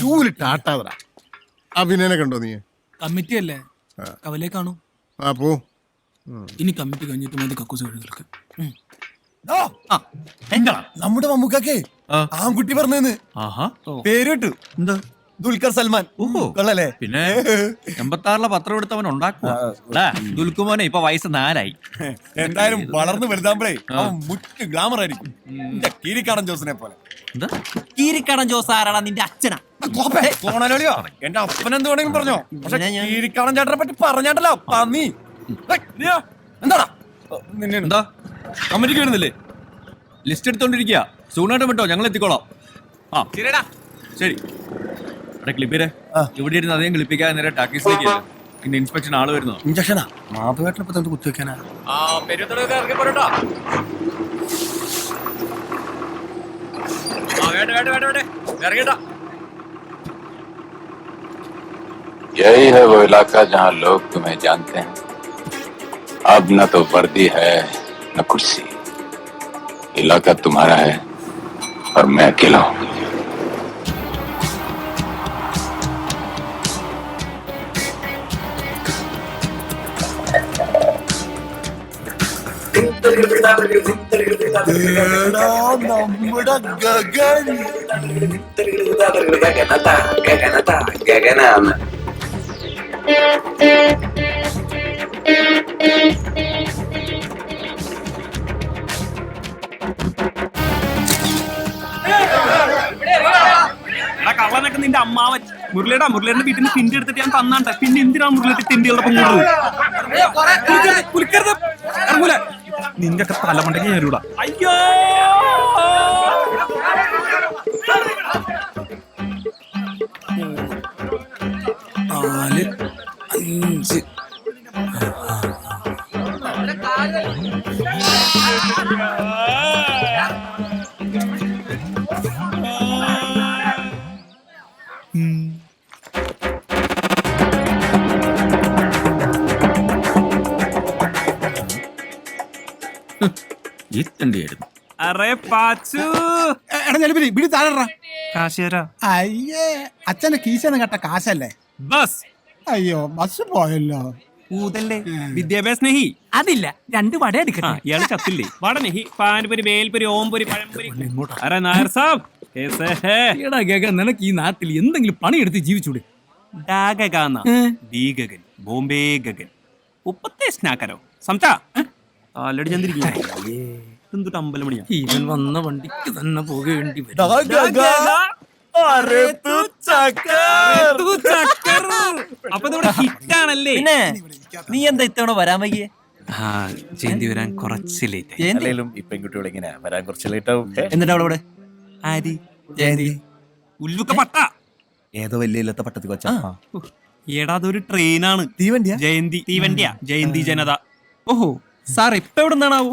ചൂലിട്ട് ആട്ടാതറ അഭിനയനെ കണ്ടോ നീ? കമ്മിറ്റി അല്ലേ? കവലേ കാണൂ. ആ പോ. ഇനി കമ്മിറ്റി കഴിഞ്ഞിട്ട് മതി കക്കൂസ് കഴുകൾക്ക് നമ്മുടെ മമ്മൂക്കാക്കേ. ആൺകുട്ടി പറഞ്ഞു ആഹാ. പേര് കിട്ടു എന്താ? ദുൽഖർ സൽമാൻ. ഓഹോ. കൊള്ളല്ലേ പിന്നെ എൺപത്താറിലെ പത്രം എടുത്തവൻ ഉണ്ടാക്കുമോനെ ഇപ്പൊ വയസ്സ് നാലായി. എന്തായാലും വളർന്നു വലുതാകുമ്പോഴേ അവൻ മുറ്റ് ഗ്ലാമർ ആയിരിക്കും. എന്റെ കീരിക്കാടൻ ജോസിനെ പോലെ. എന്താ? കീരിക്കടൻ ജോസ് ആരാടാ നിന്റെ അച്ഛനാ? കോണലോളിയോ എന്റെ അപ്പൻ എന്ത് വേണമെങ്കിലും പറഞ്ഞോ? പക്ഷെ കീരിക്കാടൻ ചേട്ടനെ പറ്റി പറഞ്ഞാട്ടല്ലോ. പന്നി എന്താടാ? നിന്നെ എന്താ? കമ്മിറ്റിക്ക് വരുന്നില്ലേ? ലിസ്റ്റ് എടുത്തോണ്ടിരിക്കുക സൂണായിട്ട് വിട്ടോ ഞങ്ങൾ എത്തിക്കോളാം ആ. ശരിടാ ശരി. അവിടെ ക്ലിപ്പിരെ ഇവിടെ ഇരുന്ന് അധികം ക്ലിപ്പിക്കാതെ നേരെ ടാക്കീസിലേക്ക് ചെല്ല്. ഇന്ന് ഇൻസ്പെക്ഷൻ ആള് വരുന്നോ ഇഞ്ചക്ഷനാ മാധവേട്ടനെ പറ്റി എന്ത് കുത്തിവെക്കാനാ ആ പെരുത്തോടൊക്കെ ഇറങ്ങി പോരട്ടോ ആ വേണ്ട വേണ്ട വേണ്ട വേണ്ട ഇറങ്ങിട്ടാ यही है वो इलाका जहाँ लोग तुम्हें जानते हैं अब न तो वर्दी है न कुर्सी इलाका तुम्हारा है और मैं अकेला हूँ നമ്മുടെ ഗഗൻ ഗഗനാണ് കള്ളനൊക്കെ നിന്റെ അമ്മാവൻ. മുരളിയുടെ മുരളിയുടെ വീട്ടിൽ നിന്ന് തിണ്ടി എടുത്തിട്ട് ഞാൻ തന്നാണ്ട. പിന്നെ എന്തിനാ മുരളിയുടെ തിണ്ടികളുടെ ഇറങ്ങൂല? നിന്റെ ഒക്കെ തലമണ്ടയ്ക്ക് കയറൂടാ അയ്യോ! നാല് അഞ്ച്. ഈ അറേ പാച്ചു. എടാ ഞെളിപ്പിരി പിടി താഴെടാ കാശേരാ അയ്യേ അച്ഛന്റെ കീശന്ന് കേട്ട കാശല്ലേ? ബസ്. അയ്യോ ബസ് പോയല്ലോ. ഊതല്ലേ? വിദ്യാഭ്യാസ നെഹി അതില്ല രണ്ട് വട എടുക്കണം ചത്തില്ലേ? പാനപുരി പാൻപുരി വേൽപുരി ഓംപുരി പഴംപുരി. നായർ സാബ്. എടാ നിനക്ക് ഈ നാട്ടിൽ എന്തെങ്കിലും പണിയെടുത്ത് ജീവിച്ചൂടെ? ഗഗൻ ബോംബെ ഗഗൻ. ഉപ്പത്തെ സ്നാക്കരോ? സംസാ. ആലടി ചന്ദ്രിക്കും എന്തൊട്ട് അമ്പലമണിയാ? ഇവൻ വന്ന വണ്ടിക്ക് തന്നെ പോകേണ്ടി ഹിറ്റാണല്ലേ? നീ എന്താ ഇത്തവണ വരാൻ വൈകിയേ? ചേന്തി ജയന്തി വരാൻ കുറച്ച് ലേറ്റ് ആയി. അല്ലെങ്കിലും ഈ പെൺകുട്ടികൾ ഇങ്ങനെ വരാൻ കുറച്ച് ലേറ്റ് ആവും. എന്നിട്ട് അവളവിടെ ആരി? ജയന്തി. ഉല്ലുക്ക പട്ട. ഏതോ വലിയ ഇല്ലാത്ത പട്ടത്തി കൊച്ച. എടാ അതൊരു ട്രെയിനാണ് തീവണ്ടിയാ? ജയന്തി തീവണ്ടിയാ. ജയന്തി ജനത. ഓഹോ സാർ ഇപ്പൊ എവിടെ നിന്നാണാവോ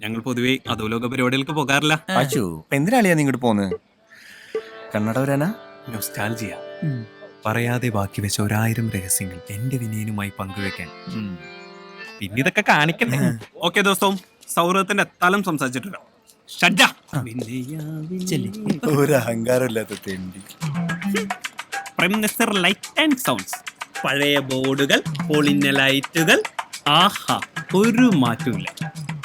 ഞങ്ങൾ പൊതുവെ അധോലോക പരിപാടികൾക്ക് പോകാറില്ല. അച്ചു എന്തിനാളിയാ നീ ഇങ്ങോട്ട് പോന്ന്? കണ്ണടവരാനാ? നൊസ്റ്റാൾജിയ. പറയാതെ ബാക്കി വെച്ച ഒരായിരം രഹസ്യങ്ങൾ എന്റെ വിനയനുമായി പങ്കുവെക്കാൻ. പിന്നെ ഇതൊക്കെ കാണിക്കണ്ടേ? ഓക്കെ ദോസ്തവും സൗഹൃദത്തിന്റെ എത്താലും സംസാരിച്ചിട്ടുണ്ടോ ഷഡ്ജ. ഒരു അഹങ്കാരം ഇല്ലാത്ത തെണ്ടി. Prime minister light and sounds പഴയ ബോർഡുകൾ പൊളിഞ്ഞ ലൈറ്റുകൾ ആഹാ ഒരു മാറ്റമില്ല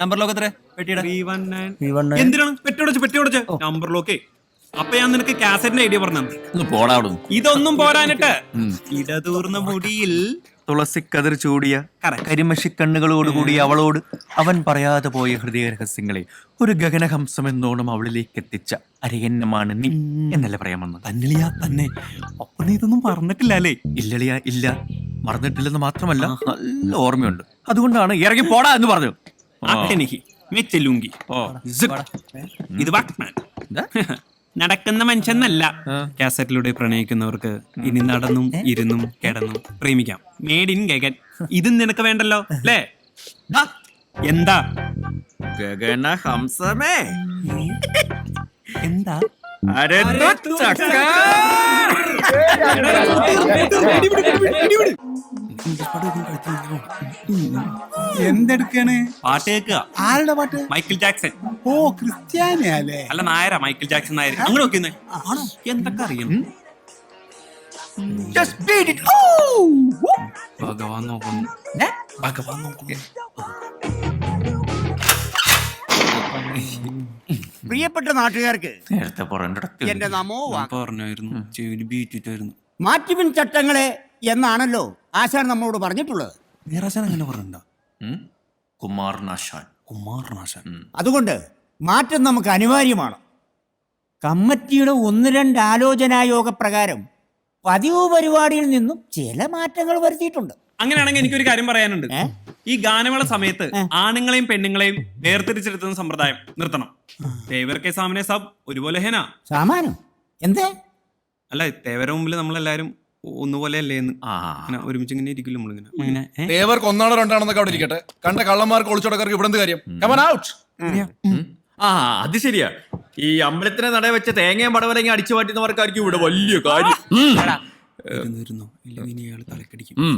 നമ്പർ ലോക്ക് എത്ര പെട്ടിയുടെ? എന്തിനാണ്? പെട്ടിയോടച്ച് പെട്ടിയോടച്ച്. നമ്പർ ലോക്കേ അപ്പൊ ഞാൻ നിനക്ക് കാസറ്റിന്റെ ഐഡിയ പറഞ്ഞു ഒന്ന് പോടാ അവിടുന്ന് ഇതൊന്നും പോരാനിട്ട് ഇടതൂർന്ന മുടിയിൽ തുളസിക്കതിർ ചൂടിയ. കരിമഷി കണ്ണുകളോടുകൂടി അവളോട് അവൻ പറയാതെ പോയ ഹൃദയ രഹസ്യങ്ങളെ ഒരു ഗഗനഹംസം എന്നോണം അവളിലേക്ക് എത്തിച്ച അരയന്നമാണ് നീ എന്നല്ലേ പറയാൻ വന്നത്? തന്നിളിയാ തന്നെ. അപ്പൊ നീ ഇതൊന്നും പറഞ്ഞിട്ടില്ല അല്ലേ? ഇല്ലളിയ ഇല്ല. മറന്നിട്ടില്ലെന്ന് മാത്രമല്ല നല്ല ഓർമ്മയുണ്ട്. അതുകൊണ്ടാണ് ഇറങ്ങി പോടാ എന്ന് പറഞ്ഞു ഓ. ഇത് വാക്മാൻ നടക്കുന്ന മനുഷ്യന്നല്ല കാസറ്റിലൂടെ പ്രണയിക്കുന്നവർക്ക് ഇനി നടന്നും ഇരുന്നും കിടന്നും പ്രേമിക്കാം മേഡ് ഇൻ ഗഗൻ ഇതും നിനക്ക് വേണ്ടല്ലോ അല്ലേ ദാ, എന്താ ഗഗനഹംസമേ എന്താ എന്തെടുക്കാണ്? പാട്ട് കേൾക്കുക. ആരുടെ പാട്ട്? Michael Jackson. ഓ ക്രിസ്ത്യാനിയല്ലേ അല്ല? നായരാ. മൈക്കിൾ ജാക്സൺ നായർ അങ്ങനെ നോക്കുന്നേ ആണോ? എന്തൊക്കെ അറിയണം ഭഗവാൻ നോക്കുന്നു. ഭഗവാൻ നോക്കുന്നു. പ്രിയപ്പെട്ട നാട്ടുകാർക്ക് നേരത്തെ പറയണ്ടടത്ത് എന്റെ നമോ പറഞ്ഞായിരുന്നു ചെവിയിൽ ബീറ്റിട്ടായിരുന്നു മാറ്റിപ്പിൻ ചട്ടങ്ങളെ എന്നാണല്ലോ ആശാൻ നമ്മളോട് പറഞ്ഞിട്ടുള്ളത്. അങ്ങനെ പറഞ്ഞിട്ടുണ്ടോ? കുമാരനാശാൻ. കുമാരനാശാൻ. അതുകൊണ്ട് മാറ്റം നമുക്ക് അനിവാര്യമാണ്. കമ്മിറ്റിയുടെ ഒന്ന് രണ്ട് ആലോചനായോഗ പ്രകാരം പതിവ് പരിപാടിയിൽ നിന്നും ചില മാറ്റങ്ങൾ വരുത്തിയിട്ടുണ്ട്. അങ്ങനെയാണെങ്കിൽ എനിക്കൊരു കാര്യം പറയാനുണ്ട്. ഈ ഗാനമേള സമയത്ത് ആണുങ്ങളെയും പെണ്ണുങ്ങളെയും വേർതിരിച്ചെടുത്തുന്ന സമ്പ്രദായം നിർത്തണം. തേവർ കെ സാമനെ സാബ് ഒരുപോലെ ഹേന. സാമാനം. എന്തേ? അല്ല തേവര മുമ്പിൽ നമ്മളെല്ലാരും ഒന്നുപോലെ അല്ലേ എന്ന് ആ. അങ്ങനെ ഒരുമിച്ച് ഇങ്ങനെ ഇരിക്കില്ല നമ്മളിങ്ങനെ ഇങ്ങനെ ഏ? ദേവർക്ക് ഒന്നാണോ രണ്ടാണെന്നൊക്കെ അവിടെ ഇരിക്കട്ടെ. കണ്ട കള്ളന്മാർക്ക് ഒളിച്ചോടക്കാർക്ക് ഇവിടെ എന്ത് കാര്യം? കമൻ ഔട്ട് ആ അത് ശരിയാ. ഈ അമ്പലത്തിനെ നട വെച്ച തേങ്ങയും പടവലങ്ങ അടിച്ചു മാറ്റുന്നവർക്കായിരിക്കും ഇവിടെ വലിയ കാര്യം. ഇരുന്നു, ഇരുന്നു. ഇല്ലെങ്കിൽ ഇനി തലക്കടിക്കും. ഉം.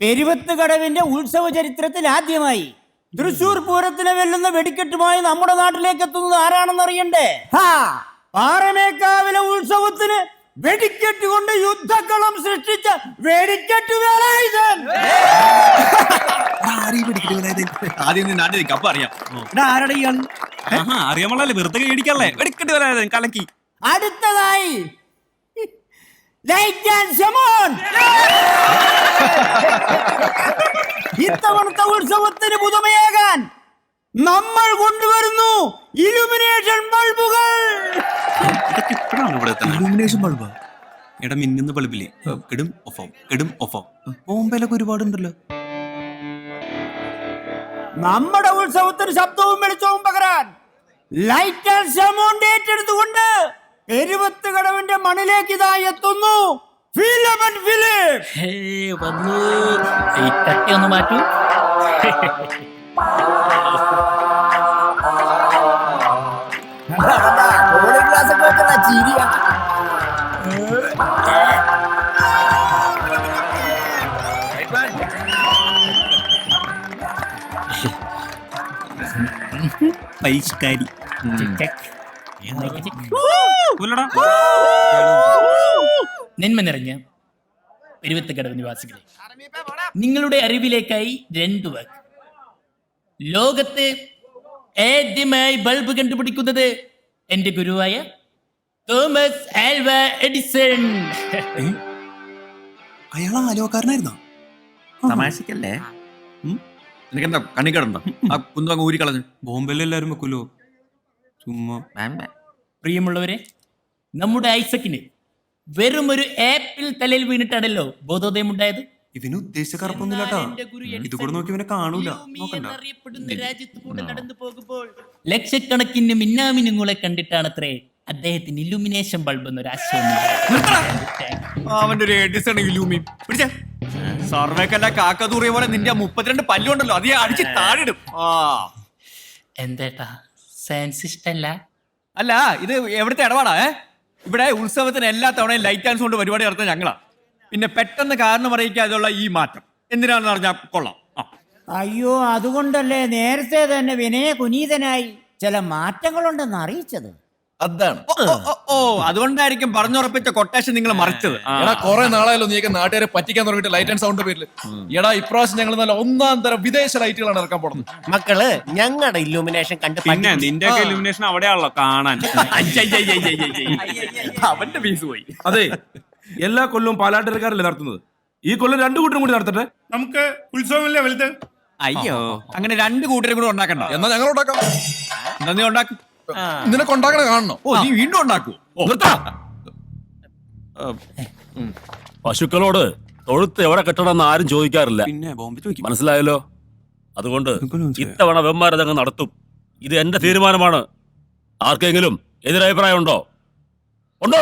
പെരുവത്ത് കടവിന്റെ ഉത്സവ ചരിത്രത്തിൽ ആദ്യമായി തൃശൂർ പൂരത്തിനെ വെല്ലുന്ന വെടിക്കെട്ടുമായി നമ്മുടെ നാട്ടിലേക്ക് എത്തുന്നത് ആരാണെന്ന് അറിയണ്ടേ ഹാ, പാറമേക്കാവിലെ ഉത്സവത്തിന് വെടിക്കെട്ട് കൊണ്ട് യുദ്ധക്കളം സൃഷ്ടിച്ച വെടിക്കെട്ട് വേലായുധൻ ആദ്യം നീ നാട്ടിൽ നിൽക്കാം അപ്പൊ അറിയാം. ആരുടെ ഇയാൾ? ആഹാ അറിയാൻ പാടില്ലേ വെറുതെ കേടിക്കല്ലേ വെടിക്കെട്ട് വരാതെ കലക്കി. അടുത്തതായി ഇത്തവണത്തെ ഉത്സവത്തിന് പുതുമയാകാൻ നമ്മൾ കൊണ്ടുവരുന്നു ഇലുമിനേഷൻ ബൾബുകൾ. ഇപ്പോഴാണ് ഇവിടെ ഇലുമിനേഷൻ ബൾബാ എടാ മിന്നുന്ന ബൾബില്ലേ കെടും ഒഫാവും കെടും ഒഫാവും ബോംബെയിലൊക്കെ ഒരുപാടുണ്ടല്ലോ. നമ്മുടെ ഉത്സവത്തിന് ശബ്ദവും വെളിച്ചവും പകരാൻ ലൈറ്റ് ആൻഡ് ഷമോൺ ഏറ്റെടുത്തുകൊണ്ട് എരുവത്ത് കടവിന്റെ മണിലേക്ക് ഇതാ എത്തുന്നു ഒന്ന് മാറ്റൂ. കൊല്ലടാ. നന്മ നിറഞ്ഞ പെരുവത്തക്കടവ് നിവാസികളെ. നിങ്ങളുടെ അറിവിലേക്കായി രണ്ടു വാക്ക്. ലോകത്ത് ആദ്യമായി ബൾബ് കണ്ടുപിടിക്കുന്നത് എന്റെ ഗുരുവായ തോമസ് ആൽവ എഡിസൺ. അയാൾ ആലോകാരനായിരുന്നോ തമാശക്കല്ലേ? നിനക്കെന്താ കണ്ണി കിടന്നോ? ആ കുന്തു അങ്ങ് ഊരിക്കളഞ്ഞു ബോംബെയിൽ എല്ലാരും വെക്കൂലോ? ചുമ്മാ. പ്രിയമുള്ളവരെ നമ്മുടെ ഐസക്കിന് വെറും ഒരു ആപ്പിൾ തലയിൽ വീണിട്ടാണല്ലോ ബോധോദയം ഉണ്ടായത് ഇതിന് ഉദ്ദേശിച്ച കറുപ്പൊന്നുമില്ലാട്ടാ. ഇത് കൂടെ നോക്കി ഇവനെ കാണൂല. നോക്കണ്ട. എന്നറിയപ്പെടുന്ന രാജ്യത്ത് കൂടെ നടന്നു പോകുമ്പോൾ ലക്ഷക്കണക്കിന് മിന്നാമിനുങ്ങളെ കണ്ടിട്ടാണത്രേ അദ്ദേഹത്തിന് ഇലുമിനേഷൻ ബൾബ് എന്നൊരു ആശയം. അവന്റെ ഒരു എഡിസൺ ഇലൂമി പിടിച്ചേ. സർവേക്കല്ല കാക്കതൂറിയ പോലെ നിന്റെ മുപ്പത്തിരണ്ട് പല്ലുണ്ടല്ലോ. അത് അടിച്ച് താഴിടും ആ. എന്തേട്ടാ? സയൻസ് ഇഷ്ടല്ല? അല്ല ഇത് എവിടുത്തെ ഇടപാടാ ഏ? ഇവിടെ ഉത്സവത്തിന് എല്ലാ തവണയും ലൈറ്റ് ആൻഡ് കൊണ്ട് പരിപാടി നടത്തുന്ന ഞങ്ങളാ. പിന്നെ പെട്ടെന്ന് കാരണം അറിയിക്കാതെയുള്ള ഈ മാറ്റം. എന്തിനാണെന്ന് അറിഞ്ഞാൽ കൊള്ളാം. അയ്യോ അതുകൊണ്ടല്ലേ നേരത്തെ തന്നെ വിനയ കുനീതനായി ചില മാറ്റങ്ങളുണ്ടെന്ന് അറിയിച്ചത്? അതാണ്. ഓ, അതുകൊണ്ടായിരിക്കും പറഞ്ഞുറപ്പിച്ച കൊട്ടേഷൻ നിങ്ങൾ മറിച്ചത്. എടാ കൊറേ നാളായാലും നീക്ക് നാട്ടുകാരെ പറ്റിക്കാൻ തുടങ്ങിയിട്ട് ലൈറ്റ് ആൻഡ് സൗണ്ട് പേരിൽ എടാ ഇപ്രാവശ്യം ഞങ്ങൾ നല്ല ഒന്നാം തരം വിദേശ ലൈറ്റുകളാണ് ഇറക്കാൻ പോകുന്നത് മക്കൾ ഞങ്ങളുടെ ഇല്ലുമിനേഷൻ കണ്ട് പിന്നെ നിന്റെ ഇല്ലുമിനേഷൻ ഇലുമിനേഷൻ അവിടെയാണല്ലോ കാണാൻ. അവന്റെ ഫീസ് പോയി അതെ എല്ലാ കൊല്ലവും പാലാട്ടരക്കാരല്ലേ നടത്തുന്നത് ഈ കൊല്ലം രണ്ടു കൂട്ടരും കൂടി നടത്തട്ടെ നമുക്ക് ഉത്സവമല്ലേ വലുത് അയ്യോ അങ്ങനെ രണ്ട് കൂട്ടരും കൂടി ഉണ്ടാക്കണ്ട എന്നാ ഞങ്ങൾ ഉണ്ടാക്കാം എന്നാ നീ ഉണ്ടാക്കും നിനക്ക് ഉണ്ടാക്കണ കാണണോ? ഓ നീ വീണ്ടും ഉണ്ടാക്കൂ പശുക്കളോട് തൊഴുത്ത് എവിടെ കെട്ടണമെന്ന് ആരും ചോദിക്കാറില്ല. പിന്നെ ബോംബെ ചോദിക്കും. മനസ്സിലായല്ലോ? അതുകൊണ്ട് ഇത്തവണ വെമ്മാരതങ്ങ് നടത്തും. ഇത് എന്റെ തീരുമാനമാണ്. ആർക്കെങ്കിലും എതിരഭിപ്രായം ഉണ്ടോ? ഉണ്ടോ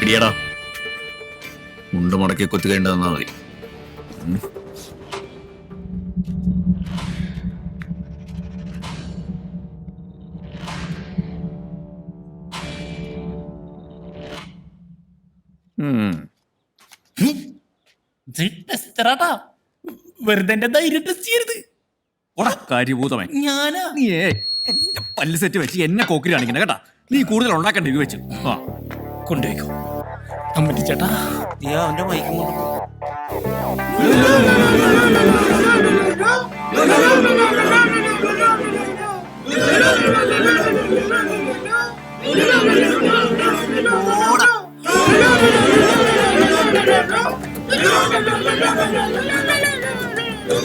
പിടിയടാ മുണ്ട് മുടക്കി കുത്തി കഴിഞ്ഞാ മതി വെറുതെ എന്റെ ധൈര്യം ടെസ്റ്റ് ചെയ്യരുത്. ഓടാ കാര്യഭൂതമേ ഞാനാ? നീ എന്റെ പല്ല് സെറ്റ് വെച്ച് എന്നെ കോക്കിരി കാണിക്കണ കേട്ടാ? നീ കൂടുതൽ ഉണ്ടാക്കണ്ട ഇത് വെച്ച്. ആ. കൊണ്ടുപോയിക്കോ. ചേട്ടാ. അവന്റെ മൈക്കും കൊണ്ട്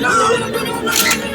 no, ആ